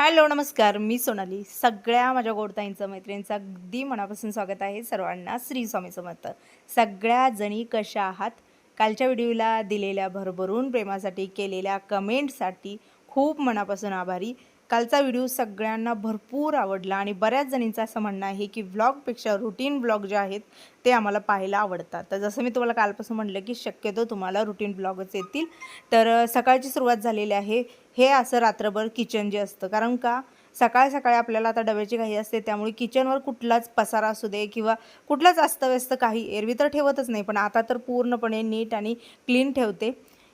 Hello नमस्कार. मी सोनाली. सगळ्या माझ्या गोडताईंचं मैत्रिणींचं अगदी मनापासून स्वागत आहे. सर्वांना श्री स्वामी समर्थ. सगळ्या जणी कशा आहात? कालच्या व्हिडिओला दिलेल्या भरभरून प्रेमासाठी केलेल्या कमेंटसाठी खूप मनापासून आभारी. कालचा व्हिडिओ सगळ्यांना भरपूर आवडला आणि बऱ्याच जणींचं असं म्हणणं आहे की व्लॉगपेक्षा रुटीन ब्लॉग जे आहेत ते आम्हाला पाहायला आवडतात. तर जसं मी तुम्हाला कालपासून म्हटलं की शक्यतो तुम्हाला रुटीन ब्लॉगच येतील. तर सकाळची सुरुवात झालेली आहे. हे असं रात्रभर किचन जे असतं. कारण का? सकाळ सकाळी आपल्याला आता डब्याची घाई असते त्यामुळे किचनवर कुठलाच पसारा असू दे किंवा कुठलाच अस्तव्यस्त काही एरवी तर ठेवतच नाही. पण आता तर पूर्णपणे नीट आणि क्लीन ठेवते.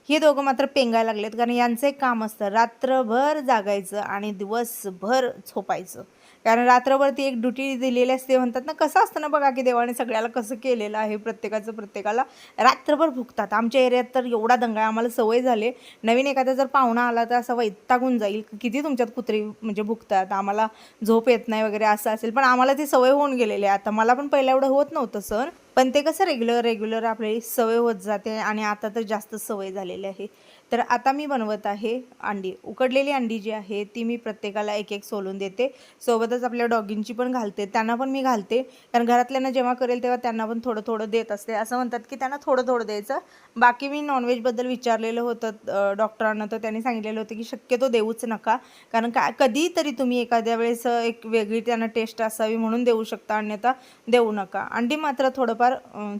हे दोघं मात्र पेंगायला लागलेत कारण यांचं एक काम असतं रात्रभर जागायचं आणि दिवसभर झोपायचं. कारण रात्रभर ती एक ड्युटी दिलेली असते म्हणतात ना कसं असतं ना बघा की देवाने सगळ्याला कसं केलेलं आहे प्रत्येकाचं प्रत्येकाला. रात्रभर भुकतात आमच्या एरियात तर एवढा दंगा आहे, आम्हाला सवय झाले. नवीन एखादा जर पाहुणा आला तर असा वैतागून जाईल किती तुमच्यात कुत्री म्हणजे भुकतात आम्हाला झोप येत नाही वगैरे असं असेल. पण आम्हाला ती सवय होऊन गेलेली आहे. आता मला पण पहिल्या एवढं होत नव्हतं सर पण ते कसं रेग्युलर रेग्युलर आपली सवय होत जाते आणि आता तर जास्त सवय झालेली आहे. तर आता मी बनवत आहे अंडी. उकडलेली अंडी जी आहे ती मी प्रत्येकाला एक एक सोलून देते. सोबतच आपल्या डॉगींची पण घालते. त्यांना पण मी घालते. कारण घरातल्यांना जेव्हा करेल तेव्हा त्यांना पण थोडं थोडं देत असते. असं म्हणतात की त्यांना थोडं थोडं द्यायचं. बाकी मी नॉनव्हेजबद्दल विचारलेलं होतं डॉक्टरांना. तर त्यांनी सांगितलेलं होतं की शक्यतो देऊच नका. कारण का कधीतरी तुम्ही एखाद्या वेळेस एक वेगळी त्यांना टेस्ट असावी म्हणून देऊ शकता. अन्यथा देऊ नका. अंडी मात्र थोडंफार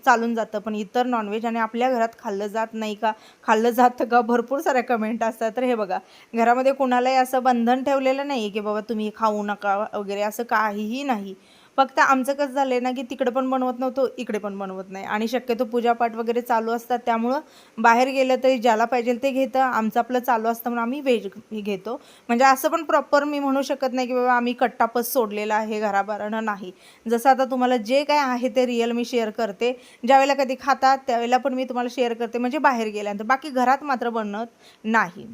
चालून जातं. पण इतर नॉनव्हेज आणि आपल्या घरात खाल्लं जात नाही का? खाल्लं जातं का? भरपूर साऱ्या कमेंट असतात. तर हे बघा घरामध्ये कुणालाही असं बंधन ठेवलेलं नाही की बाबा तुम्ही खाऊ नका वगैरे असं काहीही नाही. फक्त आमचं कसं झालं आहे ना की तिकडे पण बनवत नव्हतो इकडे पण बनवत नाही. आणि शक्यतो पूजापाठ वगैरे चालू असतात त्यामुळं बाहेर गेलं तरी ज्याला पाहिजे ते घेतं आमचं आपलं चालू असतं म्हणून आम्ही व्हेज घेतो. म्हणजे असं पण प्रॉपर मी म्हणू शकत नाही की बाबा आम्ही कट्टापच सोडलेला आहे घराबारानं नाही. जसं आता तुम्हाला जे काय आहे ते रिअल मी शेअर करते. ज्यावेळेला कधी खातात त्यावेळेला पण मी तुम्हाला शेअर करते. म्हणजे बाहेर गेल्यानंतर बाकी घरात मात्र बनत नाही.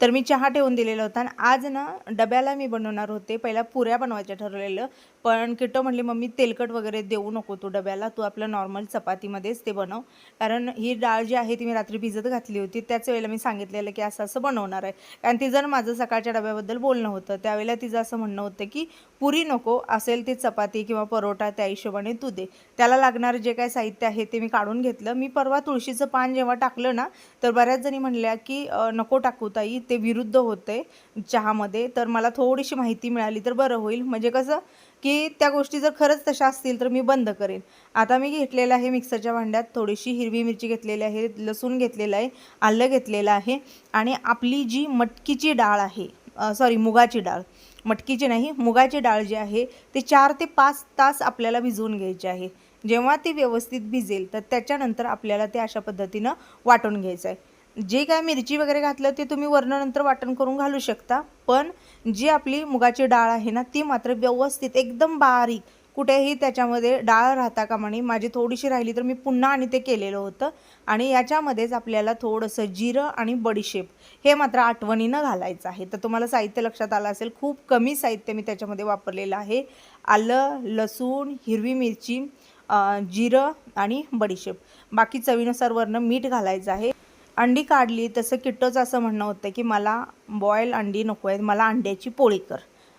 तर मी चहा ठेवून दिलेला होता आणि आज ना डब्याला मी बनवणार होते. पहिला पुऱ्या बनवायच्या ठरवलेलं. पण किटो म्हणली मम्मी तेलकट वगैरे देऊ नको तू डब्याला तू आपलं नॉर्मल चपातीमध्येच ते बनव. कारण ही डाळ जी आहे ती मी रात्री भिजत घातली होती. त्याच वेळेला मी सांगितलेलं की असं असं बनवणार आहे. कारण तिचं माझं सकाळच्या डब्याबद्दल बोलणं होतं त्यावेळेला तिचं असं म्हणणं होतं की पुरी नको असेल ती चपाती किंवा परोठा त्या हिशोबाने तू दे. त्याला लागणारं जे काय साहित्य आहे ते मी काढून घेतलं. मी परवा तुळशीचं पान जेव्हा टाकलं ना तर बऱ्याच जणी म्हणल्या की नको टाकू ताई ते विरुद्ध होते चहामध्ये. तर मला थोडीशी माहिती मिळाली तर बरं होईल. म्हणजे कसं की त्या गोष्टी जर खरंच तशा असतील तर मी बंद करेन. आता मी घेतलेलं आहे मिक्सरच्या भांड्यात थोडीशी हिरवी मिरची घेतलेली आहे लसूण घेतलेलं आहे आलं घेतलेलं आहे आणि आपली जी मटकीची डाळ आहे सॉरी मुगाची डाळ. मटकीची नाही मुगाची डाळ जी आहे ते चार ते पाच तास आपल्याला भिजवून घ्यायची आहे. जेव्हा ती व्यवस्थित भिजेल तर त्याच्यानंतर आपल्याला ते अशा पद्धतीनं वाटून घ्यायचं आहे. जे काय मिरची वगैरे घातलं ते तुम्ही वरणानंतर वाटण करून घालू शकता. पण जी आपली मुगाची डाळ आहे ना ती मात्र व्यवस्थित एकदम बारीक कुठेही त्याच्यामध्ये डाळ राहता का म्हणे माझी थोडीशी राहिली तर मी पुन्हा आणि ते केलेलं होतं. आणि याच्यामध्येच आपल्याला थोडंसं जिरं आणि बडीशेप हे मात्र आठवणीनं घालायचं आहे. तर तुम्हाला साहित्य लक्षात आलं असेल खूप कमी साहित्य मी त्याच्यामध्ये वापरलेलं आहे. आलं लसूण हिरवी मिरची जिरं आणि बडीशेप. बाकी चवीनुसार वरनं मीठ घालायचं आहे. अंडी काढली तसं किट्टोचं असं म्हणणं होतं की मला बॉईल अंडी नको आहेत मला अंड्याची पोळी कर.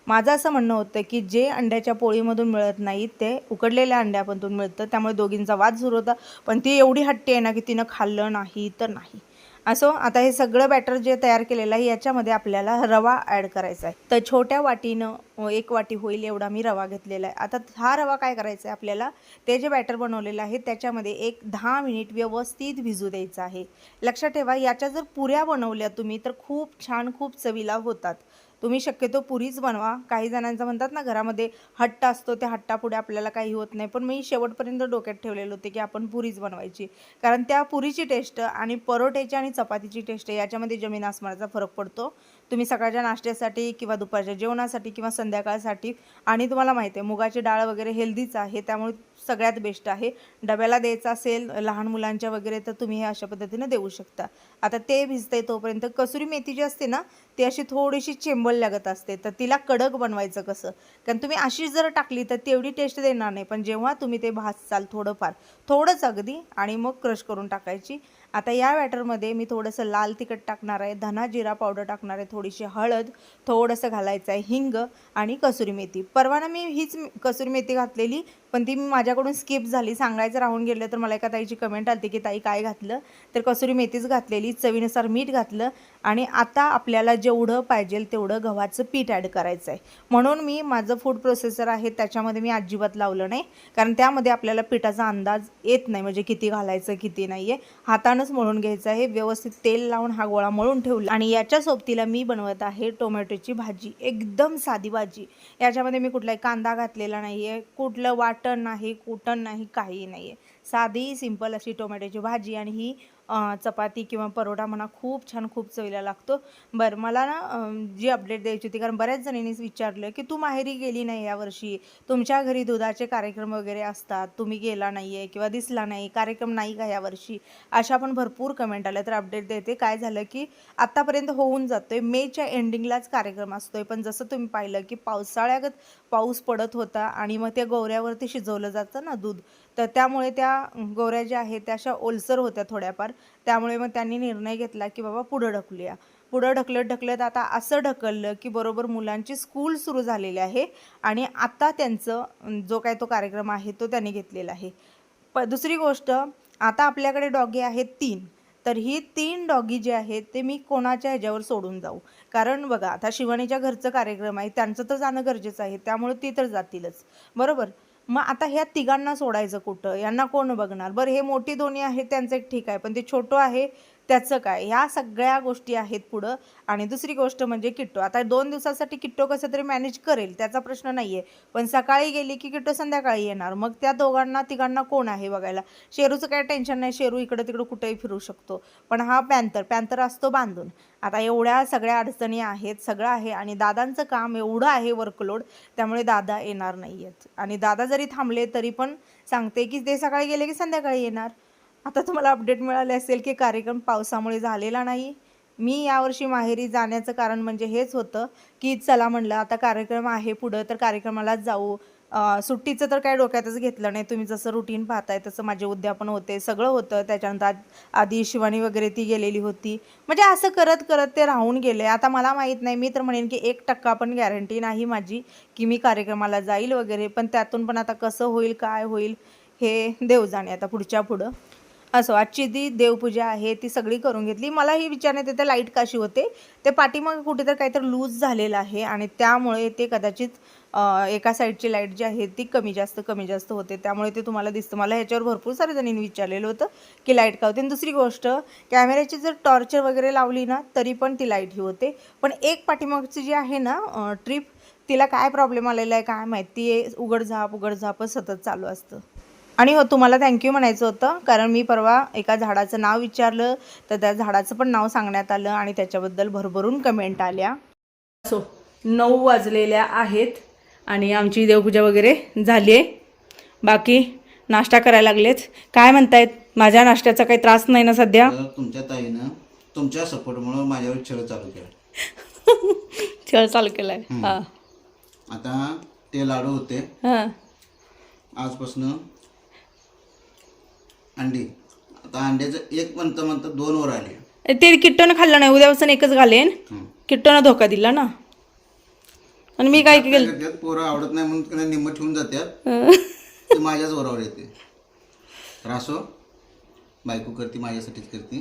माझं असं म्हणणं होतं की जे अंड्याच्या पोळीमधून मिळत नाही ते उकडलेल्या अंड्यामधून मिळतं त्यामुळे दोघींचा वाद सुरू होता. पण ती एवढी हट्टी आहे ना की तिनं खाल्लं नाही तर नाही. असो आता हे सगळं बॅटर जे तयार केलेलं आहे याच्यामध्ये आपल्याला रवा ॲड करायचा आहे. तर छोट्या वाटीनं एक वाटी होईल एवढा मी रवा घेतलेला आहे. आता हा रवा काय करायचा आहे आपल्याला? ते जे बॅटर बनवलेलं आहे त्याच्यामध्ये एक दहा मिनिट व्यवस्थित भिजू द्यायचं आहे. लक्षात ठेवा याच्या जर पुऱ्या बनवल्या तुम्ही तर खूप छान खूप चवीला होतात. तुम्ही शक्यतो पुरीच बनवा. काही जणांचं म्हणतात ना घरामध्ये हट्ट असतो त्या हट्टापुढे आपल्याला काही होत नाही. पण मी शेवटपर्यंत डोक्यात ठेवलेलं होते की आपण पुरीच बनवायची. कारण त्या पुरीची टेस्ट आणि परोठ्याची आणि चपातीची टेस्ट याच्यामध्ये जमीन आसमानाचा फरक पडतो. तुम्ही सकाळच्या नाश्त्यासाठी किंवा दुपारच्या जेवणासाठी किंवा संध्याकाळसाठी आणि तुम्हाला माहिती आहे मुगाची डाळ वगैरे हेल्दीच आहे त्यामुळे सगळ्यात बेस्ट आहे. डब्याला द्यायचं असेल लहान मुलांच्या वगैरे तर तुम्ही हे अशा पद्धतीनं देऊ शकता. आता ते भिजतंय तोपर्यंत कसुरी मेथी जी असते ना ती अशी थोडीशी चेंबल लागत असते तर तिला कडक बनवायचं कसं? कारण तुम्ही अशी जर टाकली तर तेवढी टेस्ट देणार नाही पण जेव्हा तुम्ही ते भाजचाल थोडंफार थोडंच अगदी आणि मग क्रश करून टाकायची. आता या बॅटरमध्ये मी थोडंसं लाल तिखट टाकणार आहे धना जिरा पावडर टाकणार आहे थोडीशी हळद थोडंसं घालायचं आहे हिंग आणि कसुरी मेथी. परवाना मी हीच कसुरी मेथी घातलेली पण ती माझ्याकडून स्किप झाली. सांगायचं राहून गेलं तर मला एका ताईची कमेंट आली की ताई काय घातलं? तर कसुरी मेथीच घातलेली चवीनुसार मीठ घातलं आणि आता आपल्याला जेवढं पाहिजे तेवढं गव्हाचं पीठ ॲड करायचं आहे म्हणून मी माझं फूड प्रोसेसर आहे त्याच्यामध्ये मी अजिबात लावलं नाही. कारण त्यामध्ये आपल्याला पिठाचा अंदाज येत नाही म्हणजे किती घालायचं किती नाही आहे हातानंच मळून घ्यायचं आहे. व्यवस्थित तेल लावून हा गोळा मळून ठेवला. आणि याच्या सोबतीला मी बनवत आहे टोमॅटोची भाजी. एकदम साधी भाजी. याच्यामध्ये मी कुठलाही कांदा घातलेला नाही आहे कुठलं वाट वाटण नाही कुटण नाही काही नाही आहे साधी सिंपल अशी टोमॅटोची भाजी आणि ही चपाती किंवा परोठा म्हणा खूप छान खूप चवीला लागतो. बरं मला ना जी अपडेट द्यायची होती कारण बऱ्याच जणींनीच विचारलं की तू माहेरी गेली नाही यावर्षी तुमच्या घरी दुधाचे कार्यक्रम वगैरे असतात तुम्ही गेला नाही आहे किंवा दिसला नाही कार्यक्रम नाही का यावर्षी अशा पण भरपूर कमेंट आल्या. तर अपडेट देते. काय झालं की आत्तापर्यंत होऊन जातोय. मेच्या एंडिंगलाच कार्यक्रम असतोय. पण जसं तुम्ही पाहिलं की पावसाळ्यागत पाऊस पडत होता आणि मग त्या गौऱ्यावरती शिजवलं जातं ना दूध तर त्यामुळे त्या गोऱ्या ज्या आहेत त्या अशा ओलसर होत्या थोड्याफार. त्यामुळे मग त्यांनी निर्णय घेतला की बाबा पुढं ढकलूया. पुढं ढकलत ढकलत आता असं ढकललं की बरोबर मुलांची स्कूल सुरू झालेली आहे आणि आता त्यांचं जो काय तो कार्यक्रम आहे तो त्यांनी घेतलेला आहे. प दुसरी गोष्ट आता आपल्याकडे डॉगी आहेत तीन. तर ही तीन डॉगी जे आहेत ते मी कोणाच्या ह्याच्यावर सोडून जाऊ? कारण बघा आता शिवानीच्या घरचं कार्यक्रम आहे त्यांचं तर जाणं गरजेचं आहे त्यामुळे ती तर जातीलच. बरोबर? मग आता ह्या तिघांना सोडायचं कुठं? यांना कोण बघणार? बरं हे मोठी दोन्ही आहेत त्यांचं एक ठीक आहे. पण ते छोटं आहे त्याचं काय? ह्या सगळ्या गोष्टी आहेत पुढं. आणि दुसरी गोष्ट म्हणजे किट्टो. आता दोन दिवसासाठी किट्टो कसं तरी मॅनेज करेल त्याचा प्रश्न नाही आहे पण सकाळी गेली की किट्टो संध्याकाळी येणार. मग त्या दोघांना तिघांना कोण आहे बघायला? शेरूचं काय टेन्शन नाही. शेरू इकडं तिकडं कुठेही फिरू शकतो. पण हा पॅन्थर पॅन्थर असतो बांधून. आता एवढ्या सगळ्या अडचणी आहेत सगळं आहे. आणि दादांचं काम एवढं आहे वर्कलोड त्यामुळे दादा येणार नाही आहेत आणि दादा जरी थांबले तरी पण सांगते की ते सकाळी गेले की संध्याकाळी येणार. आता तुम्हाला अपडेट मिळाले असेल की कार्यक्रम पावसामुळे झालेला नाही. मी यावर्षी माहेरी जाण्याचं कारण म्हणजे हेच होतं की चला म्हणलं आता कार्यक्रम आहे पुढं तर कार्यक्रमालाच जाऊ. सुट्टीचं तर काय डोक्यातच घेतलं नाही. तुम्ही जसं रुटीन पाहताय तसं माझे उद्यापन होते सगळं होतं. त्याच्यानंतर आधी शिवानी वगैरे ती गेलेली होती. म्हणजे असं करत करत ते राहून गेले. आता मला माहीत नाही मी तर म्हणेन की एक टक्का पण गॅरंटी नाही माझी की मी कार्यक्रमाला जाईल वगैरे. पण त्यातून पण आता कसं होईल काय होईल हे देव जाणे आता पुढच्या पुढं. असो आजची जी देवपूजा आहे ती सगळी करून घेतली. मला ही विचारण्यात येते लाइट काशी होते? ते पाठीमागे कुठेतरी काहीतरी लूज झालेलं आहे आणि त्यामुळे ते कदाचित एका साईडची लाइट जी आहे ती कमी जास्त कमी जास्त होते. त्यामुळे ते तुम्हाला दिसतं. मला ह्याच्यावर भरपूर सारे जणींनी विचारलेलं होतं की लाइट का होते. आणि दुसरी गोष्ट कॅमेऱ्याची जर टॉर्चर वगैरे लावली ना तरी पण ती लाइट ही होते. पण एक पाठीमागची जी आहे ना ट्रिप तिला काय प्रॉब्लेम आलेला आहे काय माहिती आहे? उघड झाप उघड झापच सतत चालू असतं. आणि हो तुम्हाला थँक्यू म्हणायचं होतं. कारण मी परवा एका झाडाचं नाव विचारलं. तर त्या झाडाचं पण नाव सांगण्यात आलं आणि त्याच्याबद्दल भरभरून कमेंट आल्या. सो नऊ वाजलेल्या आहेत आणि आमची देवपूजा वगैरे झाली आहे. बाकी नाश्ता करायला लागलेत. काय म्हणतायत? माझ्या नाश्त्याचा काही त्रास नाही ना सध्या? तुमच्या ताईनं तुमच्या सपोर्टमुळे माझ्यावर छळ चालू केला खेळ चालू केलाय. हां. आता ते लाडू होते. हां. आजपासून अंडी आता अंड्याचं एक म्हणता म्हणता दोन वर आले ते किट्टोनं खाल्लं नाही उद्यापासून एकच घालेन. किट्टोनं धोका दिला ना आणि मी काय केलं करतात, पोरं आवडत नाही म्हणून त्यांना निम्म ठेवून जातात. ते माझ्याच वरावर येते तर असो बायको करते माझ्यासाठीच करते.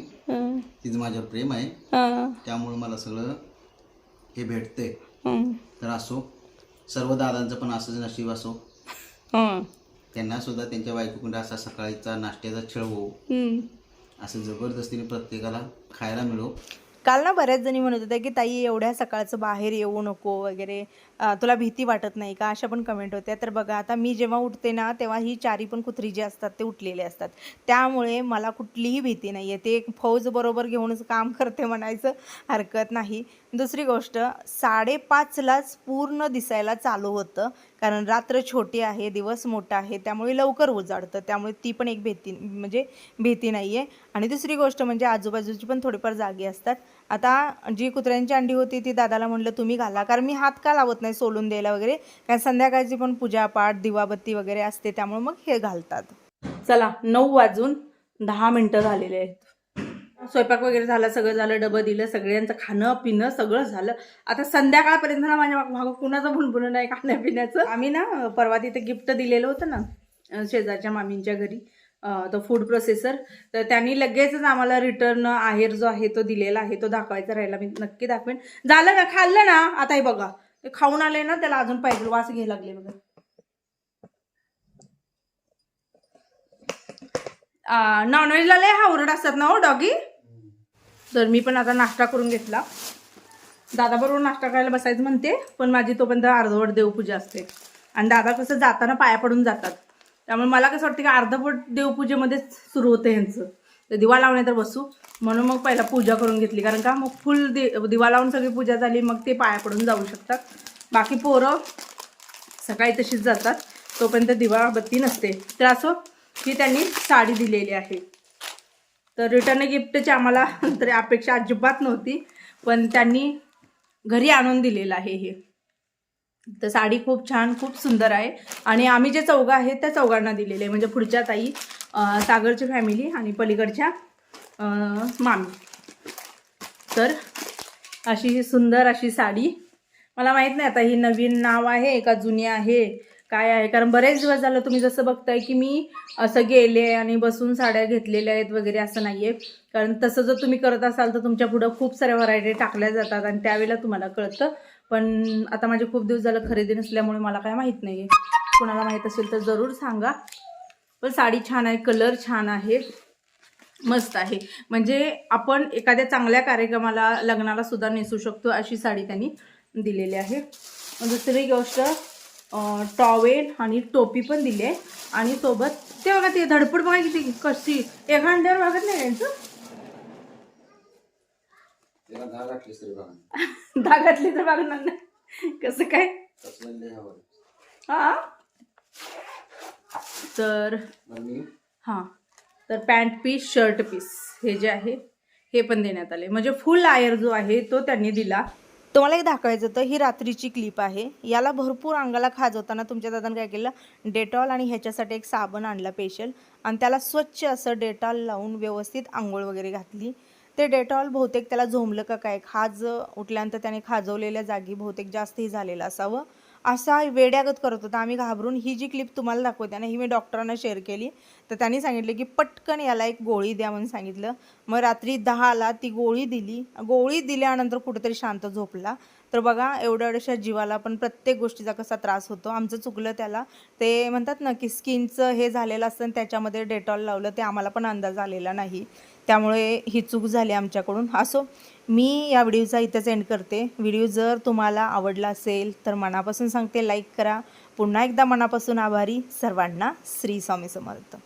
तिचं माझ्यावर प्रेम आहे. त्यामुळे मला सगळं हे भेटते. तर असो सर्व दादांचं पण असंच नशीब असो. त्यांना सुद्धा त्यांच्या बायकोकडे असा सकाळीचा नाश्त्याचा छळ होऊ. हं. असं जबरदस्तीने प्रत्येकाला खायला मिळो. काल ना बऱ्याच जणी म्हणत होत्या की ताई एवढ्या सकाळचं बाहेर येऊ नको वगैरे. तुला भीती वाटत नाही का? अशा पण कमेंट होत्या. तर बघा आता मी जेव्हा उठते ना तेव्हा ही चारी पण कुत्री जे असतात ते उठलेले असतात. त्यामुळे मला कुठलीही भीती नाही आहे ते एक फौज बरोबर घेऊनच काम करते म्हणायचं हरकत नाही. दुसरी गोष्ट साडेपाचलाच पूर्ण दिसायला चालू होतं. कारण रात्र छोटी आहे दिवस मोठा आहे त्यामुळे लवकर उजाडतं त्यामुळे ती पण एक भीती म्हणजे भीती नाही आहे आणि दुसरी गोष्ट म्हणजे आजूबाजूची पण थोडीफार जागी असतात. आता जी कुत्र्यांची अंडी होती ती दादाला म्हटलं तुम्ही घाला. कारण मी हात का लावत नाही सोलून द्यायला वगैरे? कारण संध्याकाळची पण पूजापाठ दिवाबत्ती वगैरे असते त्यामुळे मग हे घालतात. चला नऊ वाजून दहा मिनटं झालेले आहेत. स्वयंपाक वगैरे झाला सगळं झालं डबं दिलं सगळ्यांचं खाणं पिणं सगळं झालं. आता संध्याकाळपर्यंत ना माझ्या मागं कुणाचं भुणभुण नाही खाण्यापिण्याचं. आम्ही ना परवा तिथे गिफ्ट दिलेलं होतं ना शेजारच्या मामींच्या घरी तो फूड प्रोसेसर तर त्यांनी लगेचच आम्हाला रिटर्न आहेर जो आहे तो दिलेला आहे तो दाखवायचा राहिला. मी नक्की दाखवेन. झालं ना खाल्लं ना? आता हे बघा. ते खाऊन आले ना त्याला अजून पाहिजे वास घ्यायला लागले बघा. नॉनव्हेजला लय हावरड असतात ना हो डॉगी? तर मी पण आता नाश्ता करून घेतला. दादाबरोबर नाश्ता करायला बसायचं म्हणते पण माझी तोपर्यंत अर्धवट देवपूजा असते. आणि दादा कसं जाताना पाया पडून जातात. त्यामुळे मला कसं वाटतं की अर्धवट देवपूजेमध्येच सुरू होतं ह्यांचं. तर दिवा लावणे तर बसू. म्हणून मग पहिला पूजा करून घेतली. कारण का मग फुल दि दिवा लावून सगळी पूजा झाली मग ते पाया पडून जाऊ शकतात. बाकी पोरं सकाळी तशीच जातात. तोपर्यंत दिवाबत्ती नसते. तर असं ही त्यांनी साडी दिलेली आहे. तर रिटर्न गिफ्टची आम्हाला तरी अपेक्षा अजिबात नव्हती पण त्यांनी घरी आणून दिलेलं आहे हे. तर साडी खूप छान खूप सुंदर आहे. आणि आम्ही जे चौघं आहेत त्या चौघांना दिलेले आहे. म्हणजे पुढच्या ताई सागरची फॅमिली आणि पलीकडच्या मामी. तर अशी ही सुंदर अशी साडी. मला माहीत नाही आता ही नवीन नाव आहे का जुनी आहे. काय आहे? कारण बरेच दिवस झालं तुम्ही जसं बघताय की मी असं गेले आणि बसून साड्या घेतलेल्या आहेत वगैरे असं नाही आहे कारण तसं जर तुम्ही करत असाल तर तुमच्या पुढं खूप साऱ्या व्हरायटी टाकल्या जातात आणि त्यावेळेला तुम्हाला कळतं. पण आता माझे खूप दिवस झालं खरेदी नसल्यामुळे मला काय माहीत नाही आहे कोणाला माहीत असेल तर जरूर सांगा. पण साडी छान आहे कलर छान आहे. मस्त आहे. म्हणजे आपण एखाद्या चांगल्या कार्यक्रमाला लग्नाला सुद्धा नेसू शकतो अशी साडी त्यांनी दिलेली आहे. दुसरी गोष्ट टॉवेल आणि टोपी पण दिली आहे आणि सोबत ते बघा ते धडपड बघा किती कशी एका अंड्यावर बघत नाही यांचं त्याला दहा घातलीस तरी बघा बघणार नाही कसं काय? हा? तर हां. तर पॅन्ट पीस शर्ट पीस हे जे आहे हे पण देण्यात आले. म्हणजे फुल आयर जो आहे तो त्यांनी दिला. तुम्हाला एक दाखवायचं होतं ही रात्रीची क्लिप आहे. याला भरपूर अंगाला खाजवताना तुमच्या दादानं काय केलं? डेटॉल आणि ह्याच्यासाठी एक साबण आणला पेशल आणि त्याला स्वच्छ असं डेटॉल लावून व्यवस्थित आंघोळ वगैरे घातली. ते डेटॉल बहुतेक त्याला झोंबलं का काय? खाज उठल्यानंतर त्याने खाजवलेल्या जागी बहुतेक जास्तही झालेलं असावं. असा वेड्यागत करत होता. आम्ही घाबरून ही जी क्लिप तुम्हाला दाखवते ना ही मी डॉक्टरांना शेअर केली तर त्यांनी सांगितलं की पटकन याला एक गोळी द्या म्हणून सांगितलं. मग रात्री दहाला ती गोळी दिली. गोळी दिल्यानंतर कुठेतरी शांत झोपला. तर बघा एवढ्या एवढ्याशा जीवाला पण प्रत्येक गोष्टीचा कसा त्रास होतो. आमचं चुकलं त्याला. ते म्हणतात ना की स्किनचं हे झालेलं असतं त्याच्यामध्ये डेटॉल लावलं ते आम्हाला पण अंदाज आलेला नाही. त्यामुळे ही चूक झाली आमच्याकडून. असो मी या व्हिडिओचा इथंच एंड करते. व्हिडिओ जर तुम्हाला आवडला असेल तर मनापासून सांगते लाईक करा. पुन्हा एकदा मनापासून आभारी. सर्वांना श्री स्वामी समर्थ.